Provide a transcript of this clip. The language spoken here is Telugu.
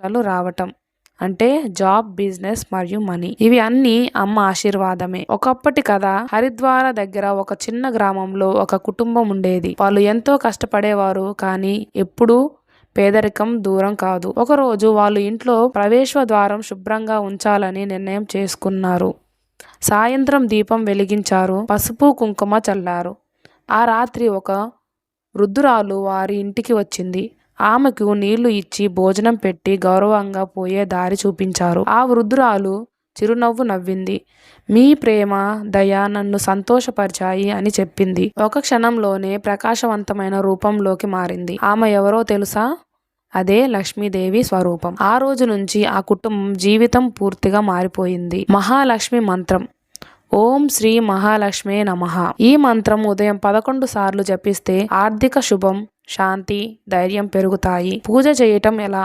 అవకాశాలు రావటం. అంటే జాబ్ బిజినెస్ మరియు మనీ. ఇవి అన్ని అమ్మ ఆశీర్వాదమే. ఒకప్పటి కథ హరిద్వార దగ్గర ఒక చిన్న గ్రామంలో ఒక కుటుంబం ఉండేది. వాళ్ళు ఎంతో కష్టపడేవారు కానీ ఎప్పుడూ పేదరికం దూరం కాదు. ఒకరోజు వాళ్ళు ఇంట్లో ప్రవేశ ద్వారం శుభ్రంగా ఉంచాలని నిర్ణయం చేసుకున్నారు. సాయంత్రం దీపం వెలిగించారు. పసుపు కుంకుమ చల్లారు. ఆ రాత్రి ఒక వృద్ధురాలు వారి ఇంటికి వచ్చింది. ఆమెకు నీళ్ళు ఇచ్చి భోజనం పెట్టి గౌరవంగా పోయే దారి చూపించారు. ఆ వృద్ధురాలు చిరునవ్వు నవ్వింది. మీ ప్రేమ దయ నన్ను సంతోషపరిచాయి అని చెప్పింది. ఒక క్షణంలోనే ప్రకాశవంతమైన రూపంలోకి మారింది. ఆమె ఎవరో తెలుసా? అదే లక్ష్మీదేవి స్వరూపం. ఆ రోజు నుంచి ఆ కుటుంబం జీవితం పూర్తిగా మారిపోయింది. మహాలక్ష్మి మంత్రం. ఓం శ్రీ మహాలక్ష్మే నమః. ఈ మంత్రం ఉదయం పదకొండు సార్లు జపిస్తే ఆర్థిక శుభం శాంతి ధైర్యం పెరుగుతాయి. పూజ చేయటం ఎలా?